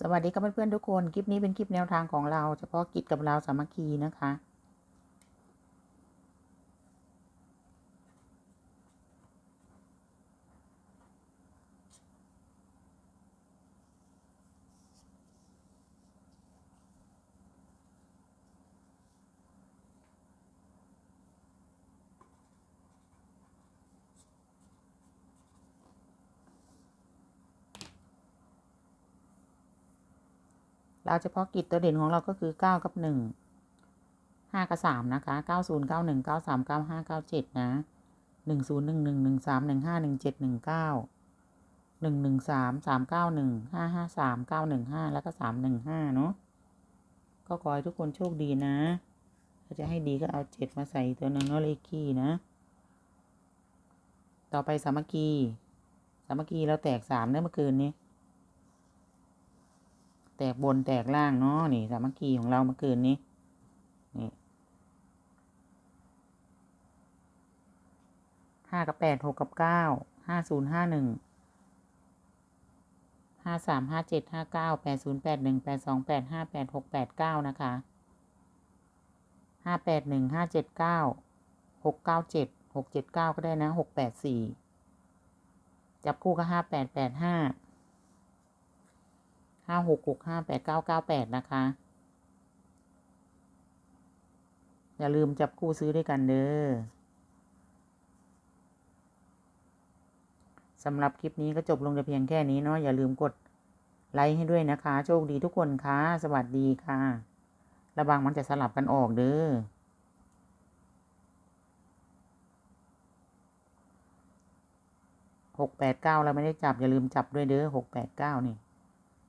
สวัสดีครับเพื่อนๆทุกคน คลิปนี้เป็นคลิปแนวทางของเรา เฉพาะกิจกับเราสามัคคีนะคะ เราเฉพาะกิจตัวเด่นของเราก็คือเก้ากับหนึ่งห้ากับสามนะคะเก้าศูนย์เก้าหนึ่งเก้าสามเก้าห้าเก้าเจ็ดนะหนึ่งศูนย์หนึ่งหนึ่งหนึ่งสามหนึ่งห้าหนึ่งเจ็ดหนึ่งเก้าหนึ่งหนึ่งสามสามเก้าหนึ่งห้าห้าสามเก้าหนึ่งห้าแล้วก็สามหนึ่งห้าเนาะก็ขอให้ทุกคนโชคดีนะ ถ้าจะให้ดีก็เอาเจ็ดมาใส่ตัวหนึ่งเนาะเลขคี่นะ ต่อไปสามัคคี สามัคคีเราแตกสามเนื้เมื่อคืนนี้ แตกบนแตกล่างเนาะนี่สามัคคีของเราเมื่อคืนนี้ นี่ห้ากับแปดหกกับเก้าห้าศูนย์ห้าหนึ่งห้าสามห้าเจ็ดห้าเก้าแปดศูนย์แปดหนึ่งแปดสองแปดห้าแปดหกแปดเก้านะคะห้าแปดหนึ่งห้าเจ็ดเก้าหกเก้าเจ็ดหกเจ็ดเก้าก็ได้นะหกแปดสี่จับคู่ก็ห้าแปดแปดห้า ห้าหกหกห้าแปดเก้าเก้าแปดนะคะ อย่าลืมจับคู่ซื้อด้วยกันเด้อสำหรับคลิปนี้ก็จบลงแต่เพียงแค่นี้เนาะอย่าลืมกดไลค์ให้ด้วยนะคะ โชคดีทุกคนค่ะ สวัสดีค่ะ ระวังมันจะสลับกันออกเด้อหกแปดเก้าเราไม่ได้จับ อย่าลืมจับด้วยเด้อหกแปดเก้านี่